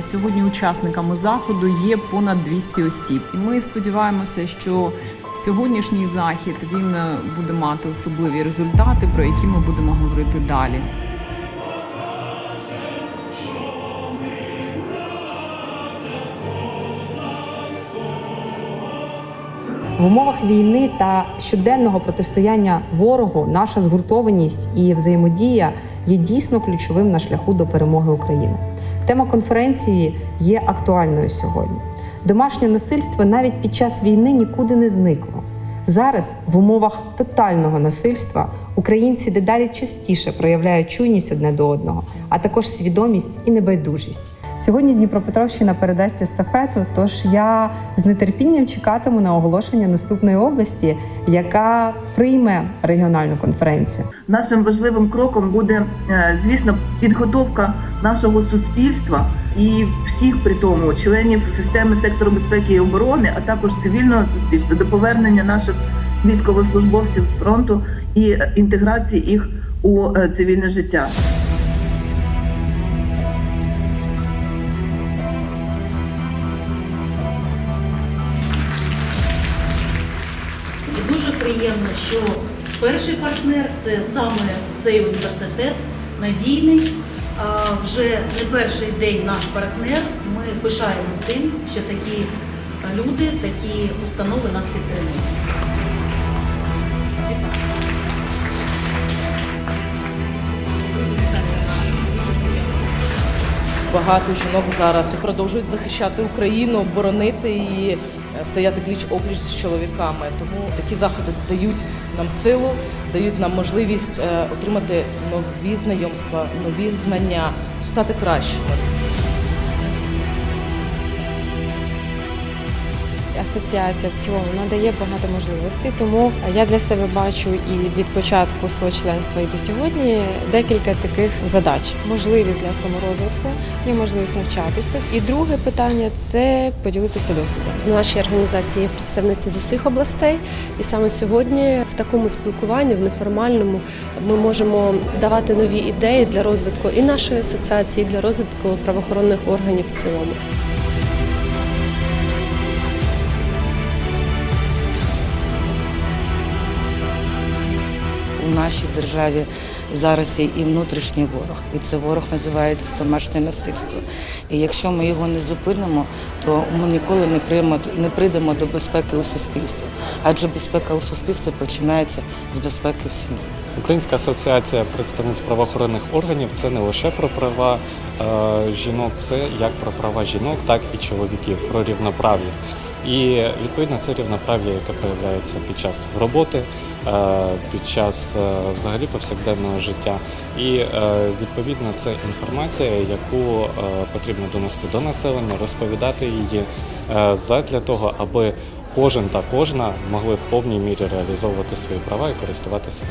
сьогодні учасниками заходу є понад 200 осіб. І ми сподіваємося, що сьогоднішній захід він е, буде мати особливі результати, про які ми будемо говорити далі. В умовах війни та щоденного протистояння ворогу наша згуртованість і взаємодія є дійсно ключовим на шляху до перемоги України. Тема конференції є актуальною сьогодні. Домашнє насильство навіть під час війни нікуди не зникло. Зараз в умовах тотального насильства українці дедалі частіше проявляють чуйність одне до одного, а також свідомість і небайдужість. Сьогодні Дніпропетровщина передасть естафету, тож я з нетерпінням чекатиму на оголошення наступної області, яка прийме регіональну конференцію. Нашим важливим кроком буде, е, звісно, підготовка нашого суспільства і всіх при тому членів системи сектору безпеки і оборони, а також цивільного суспільства до повернення наших військовослужбовців з фронту і е, інтеграції їх у е, цивільне життя. Приємно, що перший партнер це саме цей університет надійний. Вже не перший день наш партнер. Ми пишаємось тим, що такі люди, такі установи нас підтримують. Багато жінок зараз продовжують захищати Україну, боронити її, стояти пліч опліч з чоловіками. Тому такі заходи дають нам силу, дають нам можливість е, отримати нові знайомства, нові знання, стати кращими. Асоціація в цілому надає багато можливостей, тому я для себе бачу і від початку свого членства і до сьогодні декілька таких задач: можливість для саморозвитку, є можливість навчатися. І друге питання це поділитися досвідом. В нашій організації є представниці з усіх областей, і саме сьогодні в такому спілкуванні, в неформальному, ми можемо давати нові ідеї для розвитку і нашої асоціації, і для розвитку правоохоронних органів в цілому. Нашій державі зараз є і внутрішній ворог, і це ворог називається домашнє насильство. І якщо ми його не зупинимо, то ми ніколи не приймемо, не прийдемо до безпеки у суспільстві. Адже безпека у суспільстві починається з безпеки в сім'ї. Українська асоціація представниць правоохоронних органів це не лише про права е, жінок, це як про права жінок, так і чоловіків, про рівноправ'я. І відповідно це рівноправ'я, яке проявляється під час роботи, е, під час е, взагалі повсякденного життя. І е, відповідно це інформація, яку потрібно доносити до населення, розповідати її задля того, аби кожен та кожна могли в повній мірі реалізовувати свої права і користуватися.